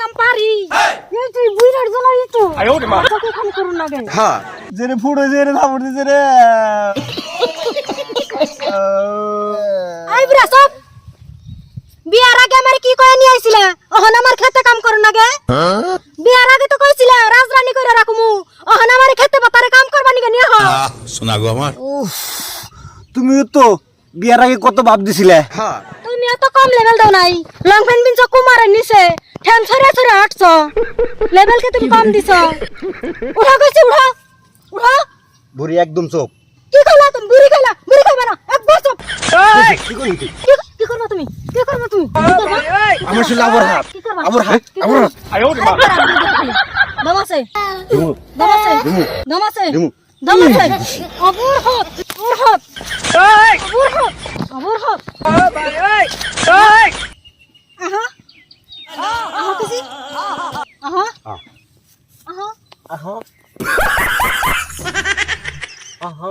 কাম পারি। এই বুইরার জন্য এই তো। তোকে কাম করুন না গে হ্যাঁ। জেরে ফুড়ে জেরে থাপড় দিছে রে। আই বুড়া সব বিয়ার আগে আমার কি কয়ে নিয়ে আইছিলা? ওহন আমার খেতে কাম করুন না গে। বিয়ার আগে তো কইছিলা রাজরানী কইরা রাখমু। ওহন আমার খেতে কাম করবা নিগে নিয়ে হ শোনা গো আমার। উফ তুমি তো বিয়ার আগে কত ভাব দিছিলে। হ্যাঁ। তুমি এত কম লেভেল দাও নাই। লং পেন পিনছ কুমারের নিচে। ঠ্যাম ছড়ে ছড়ে হাঁটছ লেভেল কে তুমি কম দিছ। উঠা কইছি উঠা উঠা বুড়ি একদম চোপ। কি কইলা তুমি? বুড়ি কইলা বুড়ি কইবা না। একবার চুপ। কি করি তুই? কি কি করবা তুমি? কি করবা তুমি? আমার শুনলে আমার হাত। কি করবা আমার হাত। আমার? হাত। দম আছে। দিমু দম আছে। দম আছে। দিমু দম আছে। অবুর হাত। অবুর হাত। অবুর হাত। অবুর হাত। আহা আহ। আহা আহ আহ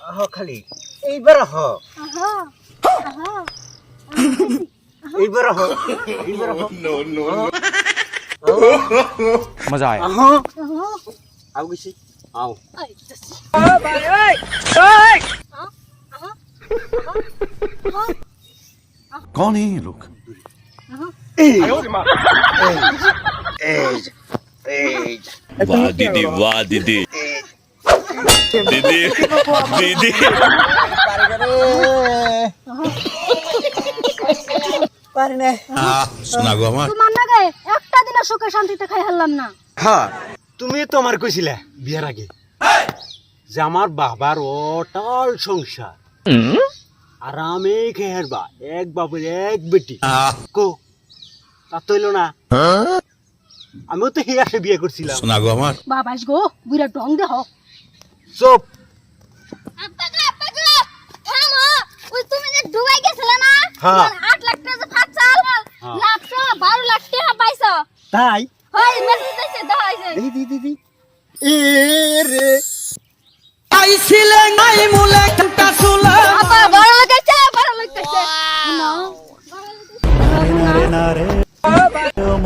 আহ খালি এইবার আহ আহা আহা এইবার আহ এইবার আহ মজা আয় আহ আহা আও গেছি আও আই তসি कौन है ये लोग বাহ দিদি বাহ দিদি দিদি দিদি পারি না শোনাগো আমার। তোমার নাগে একটা দিনও সুখে শান্তিতে খাই হারলাম না। হ্যাঁ তুমি তো আমার কইছিলে বিয়ের আগে। যে আমার বাবার অটল সংসার। আরামে খেয়ে হারবা এক বাবুর এক বেটি। কো তা তৈল না। আমিও তো হিয়াসে বিয়ে করছিলাম। শোনা গো আমার। বাবাস গো বুড়া ডং দেহ। চুপ। আব্বা গো আব্বা গো থামো। ওই তুমি যে ডুবাই গেছিলে না? হ্যাঁ। তোমার লাখ টাকা যে ফাট চাল হ্যাঁ। লাভছো বারো লাখ টাকা পাইছো। তাই? হয় মেসেজ দিছে দাও হইছে দি দি দি দি। এ রে।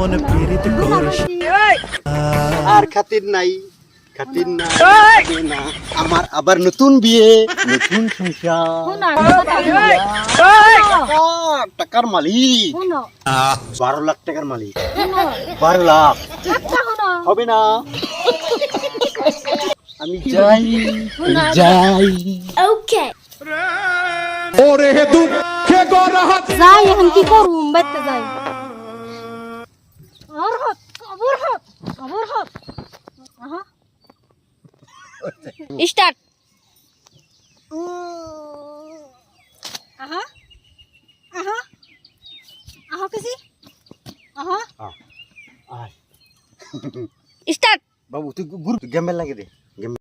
বড় লোক আছে আর খাতির নাই খাতির না আমার আবার নতুন বিয়ে নতুন সংসার। টাকার মালিক। বারো লাখ টাকার মালিক। বারো লাখ। হবে না। আমি যাই যাই। ওকে যাই এখন কি করুম? বাইতে যাই আর হাত কবর হাত কবর হাত আহা স্টার্ট আহা আহা আহা কিসি আহা আয় স্টার্ট বাবু তুই গুরু গেমে লাগে দে গেম